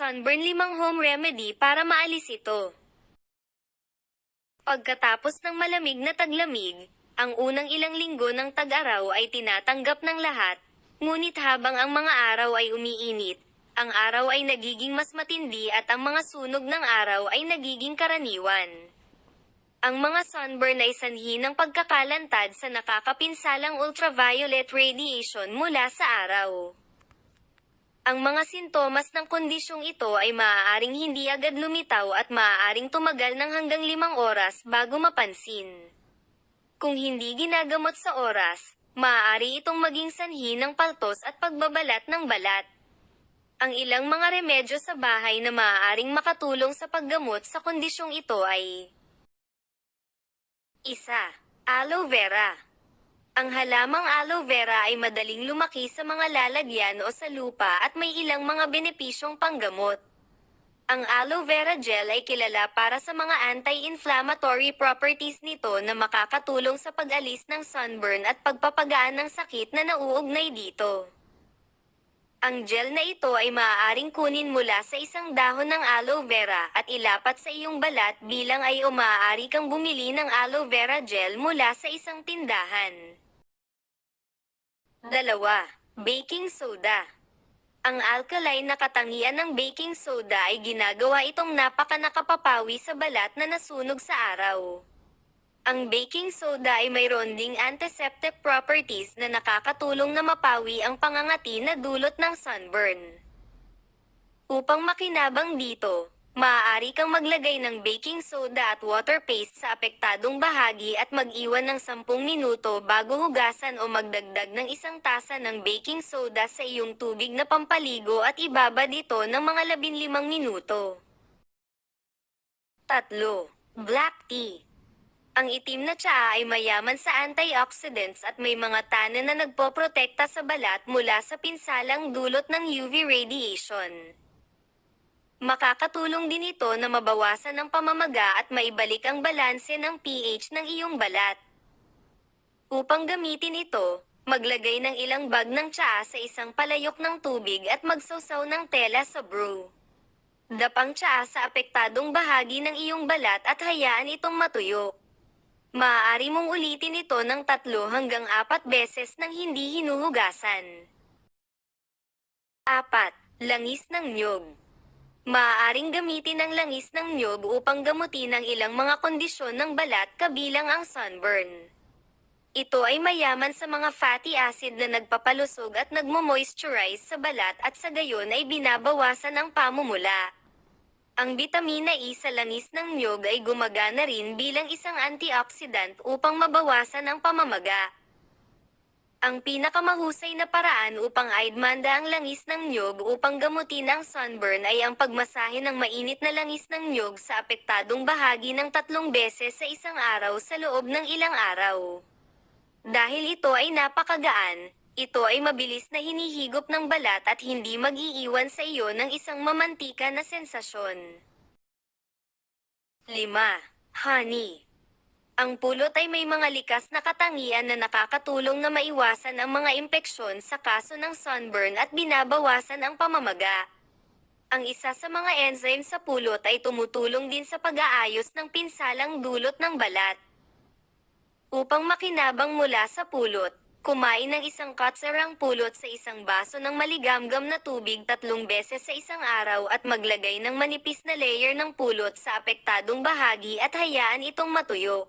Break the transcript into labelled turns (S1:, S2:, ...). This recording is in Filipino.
S1: sunburn limang home remedy para maalis ito. Pagkatapos ng malamig na taglamig, ang unang ilang linggo ng tag-araw ay tinatanggap ng lahat, ngunit habang ang mga araw ay umiinit, ang araw ay nagiging mas matindi at ang mga sunog ng araw ay nagiging karaniwan. Ang mga sunburn ay sanhi ng pagkakalantad sa nakakapinsalang ultraviolet radiation mula sa araw. Ang mga sintomas ng kondisyong ito ay maaaring hindi agad lumitaw at maaaring tumagal ng hanggang limang oras bago mapansin. Kung hindi ginagamot sa oras, maaari itong maging sanhi ng paltos at pagbabalat ng balat. Ang ilang mga remedyo sa bahay na maaaring makatulong sa paggamot sa kondisyong ito ay Isa. Aloe vera. Ang halamang aloe vera ay madaling lumaki sa mga lalagyan o sa lupa at may ilang mga benepisyong panggamot. Ang aloe vera gel ay kilala para sa mga anti-inflammatory properties nito na makakatulong sa pag-alis ng sunburn at pagpapagaan ng sakit na nauugnay dito. Ang gel na ito ay maaaring kunin mula sa isang dahon ng aloe vera at ilapat sa iyong balat bilang ay o maaari kang bumili ng aloe vera gel mula sa isang tindahan. Dalawa, baking soda. Ang alkaline na katangian ng baking soda ay ginagawa itong napaka nakapapawi sa balat na nasunog sa araw. Ang baking soda ay mayroon ding antiseptic properties na nakakatulong na mapawi ang pangangati na dulot ng sunburn. Upang makinabang dito, maaari kang maglagay ng baking soda at water paste sa apektadong bahagi at mag-iwan ng 10 minuto bago hugasan o magdagdag ng isang tasa ng baking soda sa iyong tubig na pampaligo at ibaba dito ng mga 15 minuto. Tatlo, black tea. Ang itim na tsaa ay mayaman sa antioxidants at may mga tanin na nagpoprotekta sa balat mula sa pinsalang dulot ng UV radiation. Makakatulong din ito na mabawasan ang pamamaga at maibalik ang balanse ng pH ng iyong balat. Upang gamitin ito, maglagay ng ilang bag ng tsaa sa isang palayok ng tubig at magsawsaw ng tela sa brew. Dapang tsaa sa apektadong bahagi ng iyong balat at hayaan itong matuyo. Maaari mong ulitin ito ng tatlo hanggang apat beses nang hindi hinuhugasan. Apat, Langis ng niyog. Maaaring gamitin ang langis ng niyog upang gamutin ang ilang mga kondisyon ng balat kabilang ang sunburn. Ito ay mayaman sa mga fatty acid na nagpapalusog at nagmo-moisturize sa balat at sa gayon ay binabawasan ang pamumula. Ang bitamina E sa langis ng niyog ay gumagana rin bilang isang antioxidant upang mabawasan ang pamamaga. Ang pinakamahusay na paraan upang aidmanda ang langis ng niyog upang gamutin ang sunburn ay ang pagmasahe ng mainit na langis ng niyog sa apektadong bahagi ng tatlong beses sa isang araw sa loob ng ilang araw. Dahil ito ay napakagaan, ito ay mabilis na hinihigop ng balat at hindi mag-iiwan sa iyo ng isang mamantika na sensasyon. 5. Honey. Ang pulot ay may mga likas na katangian na nakakatulong na maiwasan ang mga impeksyon sa kaso ng sunburn at binabawasan ang pamamaga. Ang isa sa mga enzyme sa pulot ay tumutulong din sa pag-aayos ng pinsalang dulot ng balat. Upang makinabang mula sa pulot, kumain ng isang katsarang pulot sa isang baso ng maligamgam na tubig tatlong beses sa isang araw at maglagay ng manipis na layer ng pulot sa apektadong bahagi at hayaan itong matuyo.